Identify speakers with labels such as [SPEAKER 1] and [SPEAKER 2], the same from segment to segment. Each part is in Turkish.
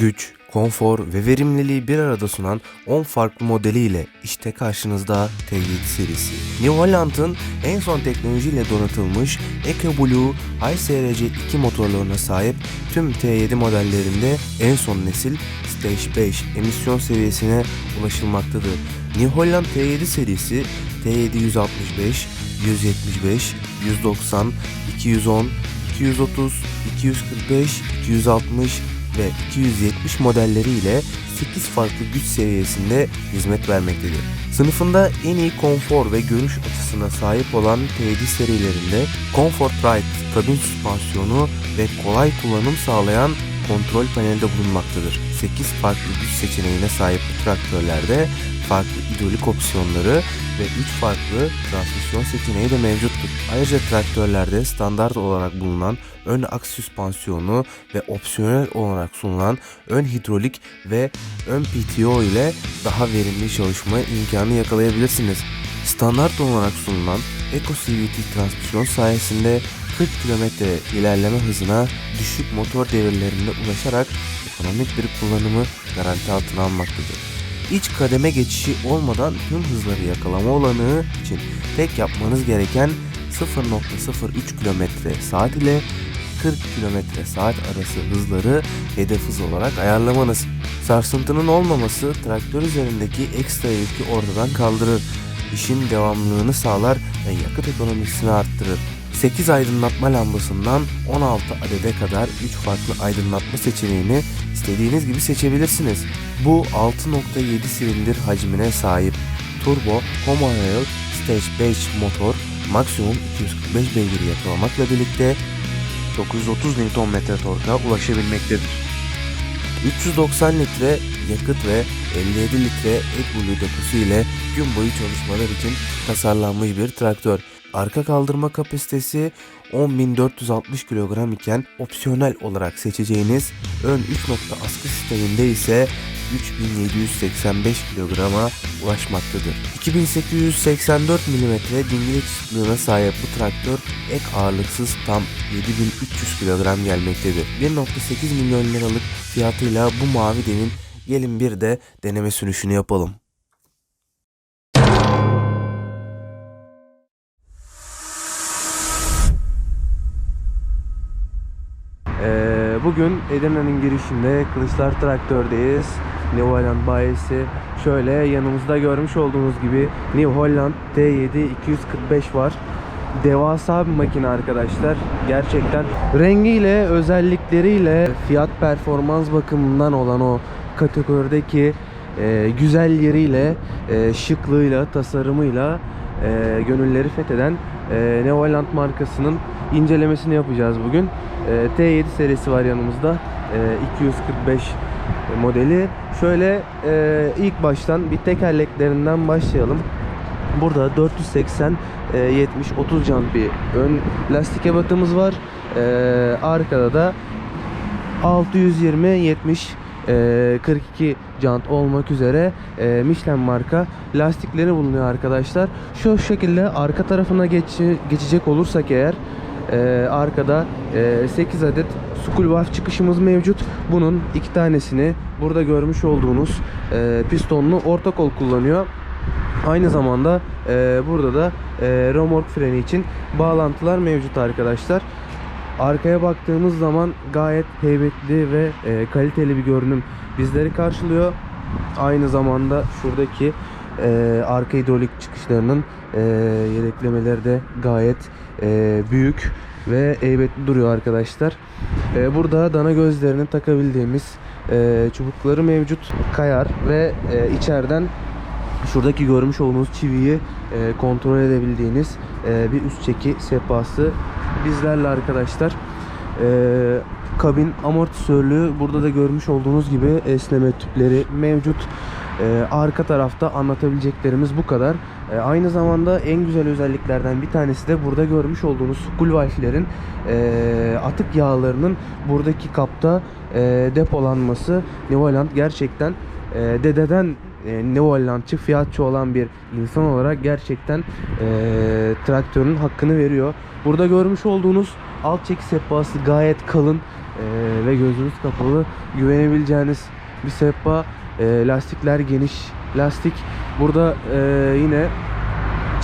[SPEAKER 1] Güç, konfor ve verimliliği bir arada sunan 10 farklı modeliyle işte karşınızda T7 serisi. New Holland'ın en son teknolojiyle donatılmış EcoBlue High SRC 2 motorlarına sahip tüm T7 modellerinde en son nesil Stage 5 emisyon seviyesine ulaşılmaktadır. New Holland T7 serisi T7 165, 175, 190, 210, 230, 245, 260 ve 270 modelleriyle 8 farklı güç seviyesinde hizmet vermektedir. Sınıfında en iyi konfor ve görüş açısına sahip olan T7 serilerinde Comfort Ride kabin süspansiyonu ve kolay kullanım sağlayan kontrol panelde bulunmaktadır. 8 farklı güç seçeneğine sahip traktörlerde farklı hidrolik opsiyonları ve 3 farklı transmisyon seçeneği de mevcuttur. Ayrıca traktörlerde standart olarak bulunan ön aks süspansiyonu ve opsiyonel olarak sunulan ön hidrolik ve ön PTO ile daha verimli çalışma imkanı yakalayabilirsiniz. Standart olarak sunulan Eco CVT transmisyon sayesinde 40 km ilerleme hızına düşük motor devirlerinde ulaşarak ekonomik bir kullanımı garanti altına almaktadır. İç kademe geçişi olmadan tüm hızları yakalama olanağı için tek yapmanız gereken 0.03 km saat ile 40 km saat arası hızları hedef hız olarak ayarlamanız. Sarsıntının olmaması traktör üzerindeki ekstra yükü ortadan kaldırır. İşin devamlılığını sağlar ve yakıt ekonomisini arttırır. 8 aydınlatma lambasından 16 adede kadar 3 farklı aydınlatma seçeneğini istediğiniz gibi seçebilirsiniz. Bu 6.7 silindir hacmine sahip Turbo Homo Rail Stage 5 motor maksimum 245 beygir yakalamakla birlikte 930 Nm torka ulaşabilmektedir. 390 litre yakıt ve 57 litre AdBlue deposu ile gün boyu çalışmalar için tasarlanmış bir traktör. Arka kaldırma kapasitesi 10.460 kilogram iken opsiyonel olarak seçeceğiniz ön 3 nokta askı sisteminde ise 3785 kilograma ulaşmaktadır. 2884 mm dingil sıklığına sahip bu traktör ek ağırlıksız tam 7300 kilogram gelmektedir. 1.8 milyon liralık fiyatıyla bu mavi devin gelin bir de deneme sürüşünü yapalım. Bugün Edirne'nin girişinde Kılıçlar Traktör'deyiz. New Holland bayisi. Şöyle yanımızda görmüş olduğunuz gibi New Holland T7 245 var. Devasa bir makine arkadaşlar. Gerçekten rengiyle, özellikleriyle, fiyat performans bakımından olan o kategorideki e, güzel yeriyle, e, şıklığıyla, tasarımıyla e, gönülleri fetheden e, New Holland markasının incelemesini yapacağız bugün. E, T7 serisi var yanımızda. E, 245 modeli. Şöyle e, ilk baştan bir tekerleklerinden başlayalım. Burada 480 e, 70 30 jant bir ön lastik ebatımız var. E, arkada da 620 70 e, 42 jant olmak üzere e, Michelin marka lastikleri bulunuyor arkadaşlar. Şu şekilde arka tarafına geç, geçecek olursak eğer e, arkada e, 8 adet valve çıkışımız mevcut. Bunun iki tanesini burada görmüş olduğunuz pistonlu orta kol kullanıyor. Aynı zamanda burada da e, remork freni için bağlantılar mevcut arkadaşlar. Arkaya baktığımız zaman gayet heybetli ve e, kaliteli bir görünüm bizleri karşılıyor. Aynı zamanda şuradaki e, arka hidrolik çıkışlarının e, yedeklemeleri de gayet e, büyük ve heybetli duruyor arkadaşlar. E, burada dana gözlerini takabildiğimiz e, çubukları mevcut. Kayar ve e, içeriden şuradaki görmüş olduğunuz çiviyi e, kontrol edebildiğiniz e, bir üst çeki sehpası bizlerle arkadaşlar. E, kabin amortisörlüğü burada da görmüş olduğunuz gibi esneme tüpleri mevcut. E, arka tarafta anlatabileceklerimiz bu kadar. E, aynı zamanda en güzel özelliklerden bir tanesi de burada görmüş olduğunuz valflerin e, atık yağlarının buradaki kapta e, depolanması. New Holland gerçekten e, dededen e, New Hollandçı fiyatçı olan bir insan olarak gerçekten e, traktörün hakkını veriyor. Burada görmüş olduğunuz alt çeki sehpası gayet kalın ve gözünüz kapalı güvenebileceğiniz bir sehpa. E, lastikler geniş lastik. Burada e, yine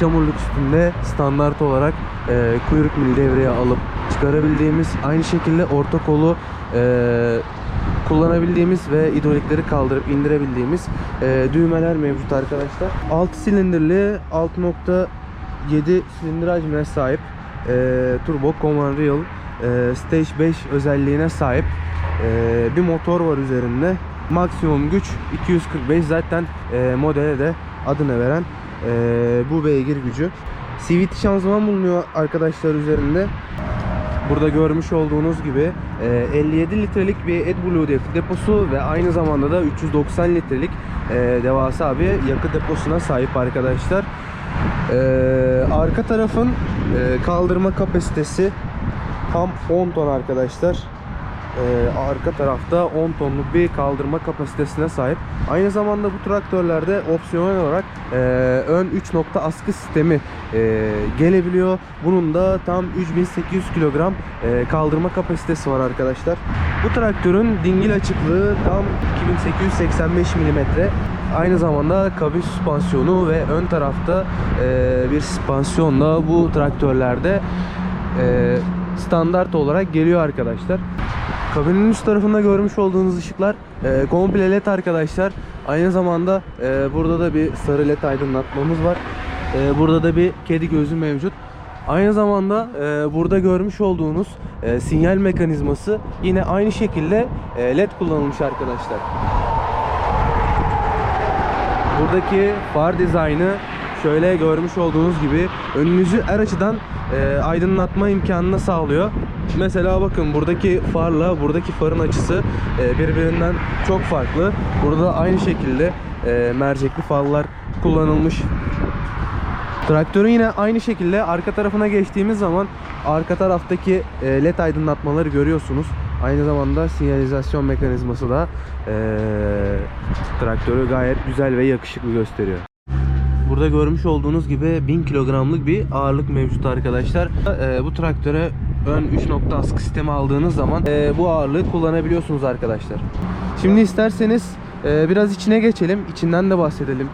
[SPEAKER 1] çamurluk üstünde standart olarak e, kuyruk mili devreye alıp çıkarabildiğimiz aynı şekilde orta kolu e, kullanabildiğimiz ve hidrolikleri kaldırıp indirebildiğimiz e, düğmeler mevcut arkadaşlar. 6 silindirli 6.7 silindir hacmine sahip e, turbo command rail e, stage 5 özelliğine sahip e, bir motor var üzerinde. Maksimum güç 245 zaten e, modele de adını veren e, bu beygir gücü. CVT şanzıman bulunuyor arkadaşlar üzerinde. Burada görmüş olduğunuz gibi e, 57 litrelik bir AdBlue dep- deposu ve aynı zamanda da 390 litrelik e, devasa bir yakıt deposuna sahip arkadaşlar. E, arka tarafın e, kaldırma kapasitesi tam 10 ton arkadaşlar. E, arka tarafta 10 tonluk bir kaldırma kapasitesine sahip. Aynı zamanda bu traktörlerde opsiyonel olarak e, ön 3 nokta askı sistemi e, gelebiliyor. Bunun da tam 3800 kilogram e, kaldırma kapasitesi var arkadaşlar. Bu traktörün dingil açıklığı tam 2885 milimetre. Aynı zamanda kabin süspansiyonu ve ön tarafta e, bir süspansiyonla bu traktörlerde e, standart olarak geliyor arkadaşlar. Kabinin üst tarafında görmüş olduğunuz ışıklar e, komple led arkadaşlar. Aynı zamanda e, burada da bir sarı led aydınlatmamız var. E, burada da bir kedi gözü mevcut. Aynı zamanda e, burada görmüş olduğunuz e, sinyal mekanizması yine aynı şekilde e, led kullanılmış arkadaşlar. Buradaki far dizaynı şöyle görmüş olduğunuz gibi önünüzü her açıdan e, aydınlatma imkanını sağlıyor. Mesela bakın buradaki farla buradaki farın açısı e, birbirinden çok farklı. Burada aynı şekilde e, mercekli farlar kullanılmış. Traktörün yine aynı şekilde arka tarafına geçtiğimiz zaman arka taraftaki e, led aydınlatmaları görüyorsunuz. Aynı zamanda sinyalizasyon mekanizması da e, traktörü gayet güzel ve yakışıklı gösteriyor. Burada görmüş olduğunuz gibi 1000 kilogramlık bir ağırlık mevcut arkadaşlar. E, bu traktöre ön 3 nokta askı sistemi aldığınız zaman e, bu ağırlığı kullanabiliyorsunuz arkadaşlar. Şimdi isterseniz e, biraz içine geçelim. İçinden de bahsedelim.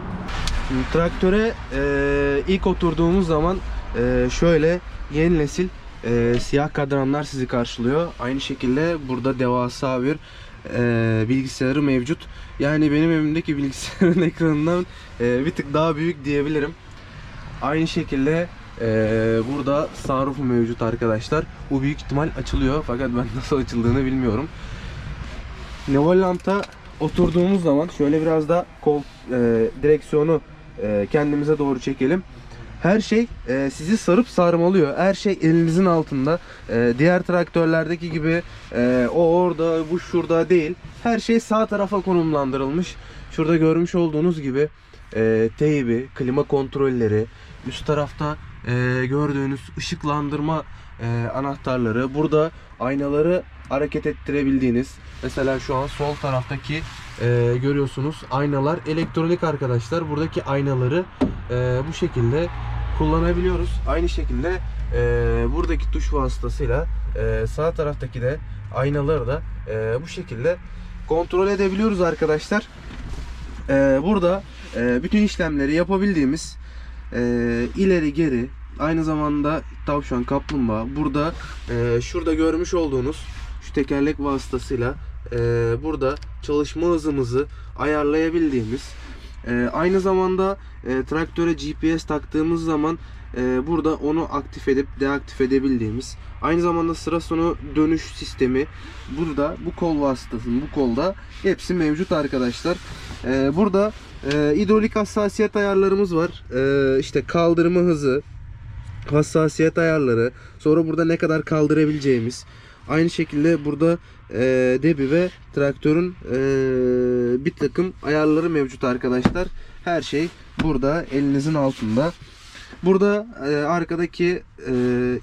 [SPEAKER 1] Şimdi traktöre e, ilk oturduğumuz zaman e, şöyle yeni nesil e, siyah kadranlar sizi karşılıyor. Aynı şekilde burada devasa bir e, bilgisayarı mevcut. Yani benim evimdeki bilgisayarın ekranından e, bir tık daha büyük diyebilirim. Aynı şekilde e, burada sunroofu mevcut arkadaşlar. Bu büyük ihtimal açılıyor fakat ben nasıl açıldığını bilmiyorum. Nevoland'a oturduğumuz zaman şöyle biraz da kol e, direksiyonu e, kendimize doğru çekelim. Her şey e, sizi sarıp sarmalıyor. Her şey elinizin altında. E, diğer traktörlerdeki gibi e, o orada, bu şurada değil. Her şey sağ tarafa konumlandırılmış. Şurada görmüş olduğunuz gibi e, teybi, klima kontrolleri, üst tarafta e, gördüğünüz ışıklandırma e, anahtarları. Burada aynaları hareket ettirebildiğiniz. Mesela şu an sol taraftaki e, görüyorsunuz aynalar elektronik arkadaşlar. Buradaki aynaları e, bu şekilde kullanabiliyoruz. Aynı şekilde e, buradaki tuş vasıtasıyla e, sağ taraftaki de aynaları da e, bu şekilde kontrol edebiliyoruz arkadaşlar. E, burada e, bütün işlemleri yapabildiğimiz e, ileri geri aynı zamanda tavşan kaplumbağa burada e, şurada görmüş olduğunuz şu tekerlek vasıtasıyla e, burada çalışma hızımızı ayarlayabildiğimiz e, aynı zamanda e, traktöre GPS taktığımız zaman e, burada onu aktif edip deaktif edebildiğimiz aynı zamanda sıra sonu dönüş sistemi burada bu kol vasıtasının bu kolda hepsi mevcut arkadaşlar. E, burada e, hidrolik hassasiyet ayarlarımız var. E, işte kaldırma hızı, hassasiyet ayarları, sonra burada ne kadar kaldırabileceğimiz. Aynı şekilde burada e, debi ve traktörün e, bir takım ayarları mevcut arkadaşlar. Her şey burada elinizin altında. Burada e, arkadaki e,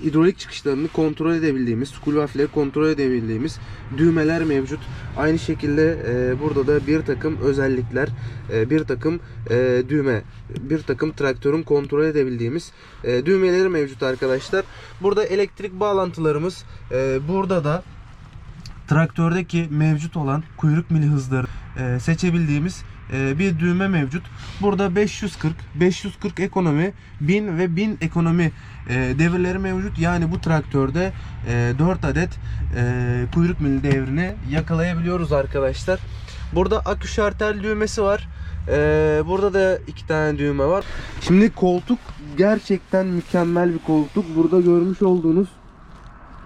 [SPEAKER 1] hidrolik çıkışlarını kontrol edebildiğimiz, school valve'leri kontrol edebildiğimiz düğmeler mevcut. Aynı şekilde e, burada da bir takım özellikler, e, bir takım e, düğme, bir takım traktörün kontrol edebildiğimiz e, düğmeleri mevcut arkadaşlar. Burada elektrik bağlantılarımız, e, burada da traktördeki mevcut olan kuyruk mili hızları e, seçebildiğimiz bir düğme mevcut. Burada 540, 540 ekonomi, 1000 ve 1000 ekonomi e, devirleri mevcut. Yani bu traktörde e, 4 adet e, kuyruk mili devrini yakalayabiliyoruz arkadaşlar. Burada akü şartel düğmesi var. Burada da iki tane düğme var. Şimdi koltuk gerçekten mükemmel bir koltuk. Burada görmüş olduğunuz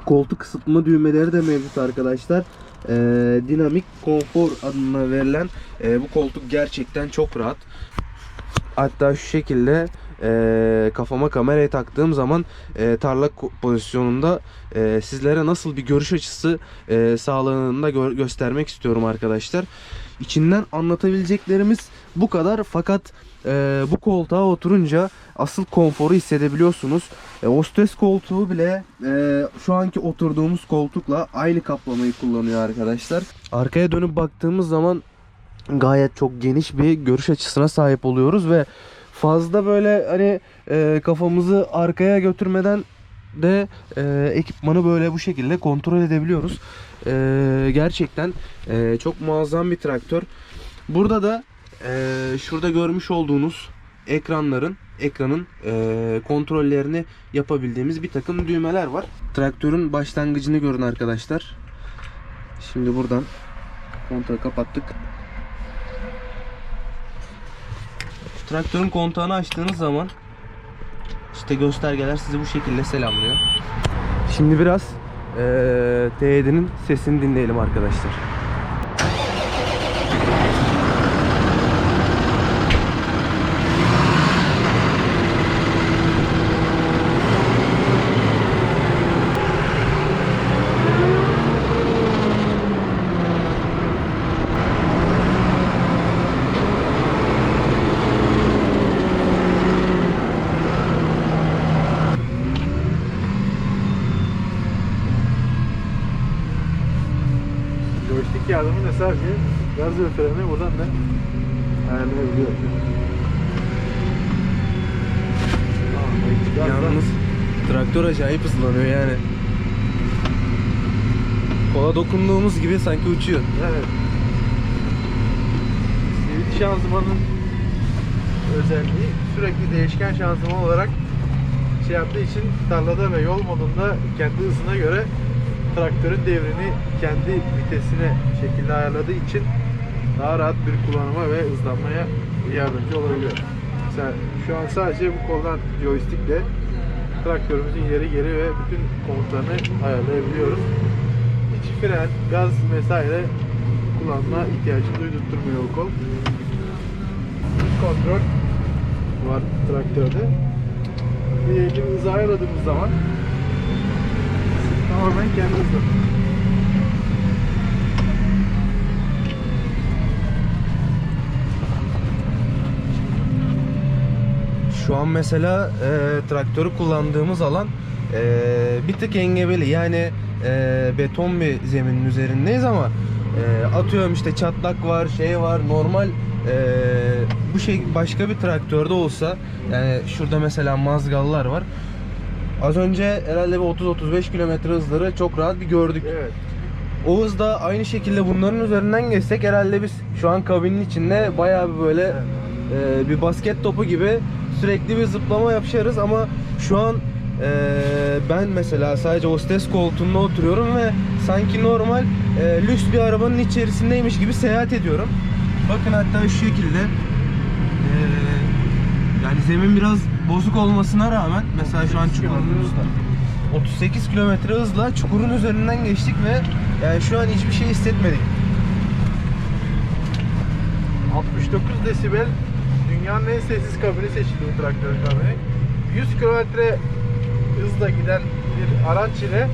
[SPEAKER 1] koltuk ısıtma düğmeleri de mevcut arkadaşlar. Ee, dinamik konfor adına verilen e, bu koltuk gerçekten çok rahat. Hatta şu şekilde e, kafama kamerayı taktığım zaman e, tarla pozisyonunda e, sizlere nasıl bir görüş açısı e, sağladığını da gö- göstermek istiyorum arkadaşlar. İçinden anlatabileceklerimiz bu kadar fakat e, bu koltuğa oturunca asıl konforu hissedebiliyorsunuz. E, hostes koltuğu bile e, şu anki oturduğumuz koltukla aynı kaplamayı kullanıyor arkadaşlar. Arkaya dönüp baktığımız zaman gayet çok geniş bir görüş açısına sahip oluyoruz ve fazla böyle hani e, kafamızı arkaya götürmeden de e, ekipmanı böyle bu şekilde kontrol edebiliyoruz. E, gerçekten e, çok muazzam bir traktör. Burada da e, şurada görmüş olduğunuz ekranların ekranın e, kontrollerini yapabildiğimiz bir takım düğmeler var. Traktörün başlangıcını görün arkadaşlar. Şimdi buradan kontağı kapattık. Traktörün kontağını açtığınız zaman işte göstergeler sizi bu şekilde selamlıyor. Şimdi biraz eee T7'nin sesini dinleyelim arkadaşlar.
[SPEAKER 2] Ve freni buradan da ayarlayabiliyor. Tamam, gazdan-
[SPEAKER 1] Yalnız traktör acayip hızlanıyor yani. Kola dokunduğumuz gibi sanki uçuyor.
[SPEAKER 2] Evet. CVT şanzımanın özelliği sürekli değişken şanzıman olarak şey yaptığı için tarlada ve yol modunda kendi hızına göre traktörün devrini kendi vitesine şekilde ayarladığı için daha rahat bir kullanıma ve hızlanmaya yardımcı olabiliyor. Mesela şu an sadece bu koldan joystickle traktörümüzün ileri geri ve bütün komutlarını ayarlayabiliyoruz. Hiç fren, gaz vesaire kullanma ihtiyacı duydurtmuyor bu kol. Kontrol var traktörde. Bir hızı ayarladığımız zaman tamamen kendi hızlı.
[SPEAKER 1] Şu an mesela e, traktörü kullandığımız alan e, bir tık engebeli yani e, beton bir zeminin üzerindeyiz ama e, atıyorum işte çatlak var şey var normal e, bu şey başka bir traktörde olsa yani şurada mesela mazgallar var az önce herhalde bir 30-35 kilometre hızları çok rahat bir gördük.
[SPEAKER 2] Evet.
[SPEAKER 1] O hızda aynı şekilde bunların üzerinden geçsek herhalde biz şu an kabinin içinde bayağı bir böyle e, bir basket topu gibi sürekli bir zıplama yapışarız ama şu an e, ben mesela sadece hostes koltuğunda oturuyorum ve sanki normal e, lüks bir arabanın içerisindeymiş gibi seyahat ediyorum. Bakın hatta şu şekilde e, yani zemin biraz bozuk olmasına rağmen mesela şu an çukurumuzda 38 kilometre hızla çukurun üzerinden geçtik ve yani şu an hiçbir şey hissetmedik.
[SPEAKER 2] 69 desibel dünyanın en sessiz kabini seçildi bu traktörün kabini. 100 kilometre hızla giden bir araç ile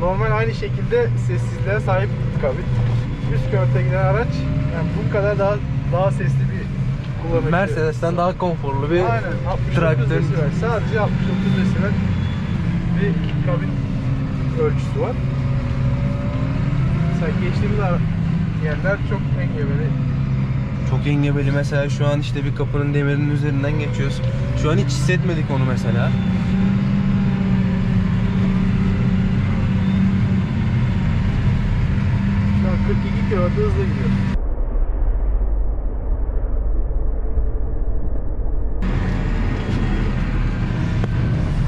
[SPEAKER 2] normal aynı şekilde sessizliğe sahip bir kabin. 100 kilometre giden araç yani bu kadar daha daha sesli bir kullanım.
[SPEAKER 1] Mercedes'ten daha konforlu bir
[SPEAKER 2] Aynen 69
[SPEAKER 1] traktör.
[SPEAKER 2] Sadece 69 desibel bir kabin ölçüsü var. Mesela geçtiğimiz yerler çok engebeli.
[SPEAKER 1] Çok engebeli mesela şu an işte bir kapının demirinin üzerinden geçiyoruz. Şu an hiç hissetmedik onu mesela.
[SPEAKER 2] 42 km hızla gidiyor.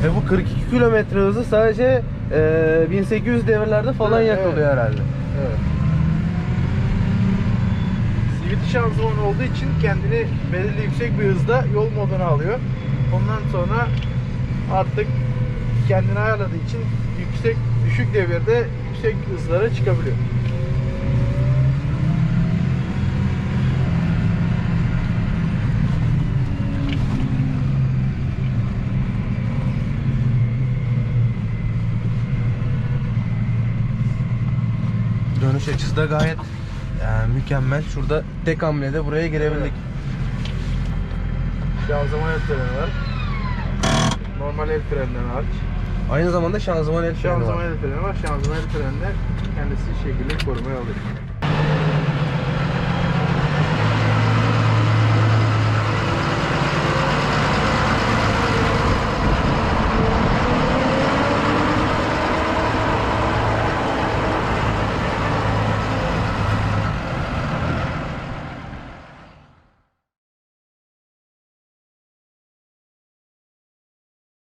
[SPEAKER 1] Ve bu 42 kilometre hızı sadece e, 1800 devirlerde falan
[SPEAKER 2] Evet,
[SPEAKER 1] yakılıyor
[SPEAKER 2] evet.
[SPEAKER 1] herhalde.
[SPEAKER 2] Evet. CVT şanzıman olduğu için kendini belirli yüksek bir hızda yol moduna alıyor. Ondan sonra artık kendini ayarladığı için yüksek düşük devirde yüksek hızlara çıkabiliyor.
[SPEAKER 1] Dönüş açısı da gayet e, mükemmel. Şurada tek hamlede buraya girebildik.
[SPEAKER 2] Şanzıman el freni var. Normal el freninden hariç.
[SPEAKER 1] Aynı zamanda şanzıman el freni
[SPEAKER 2] Şanzıman
[SPEAKER 1] var.
[SPEAKER 2] el freni var. Şanzıman el freninde kendisi şekilde korumaya alıyor.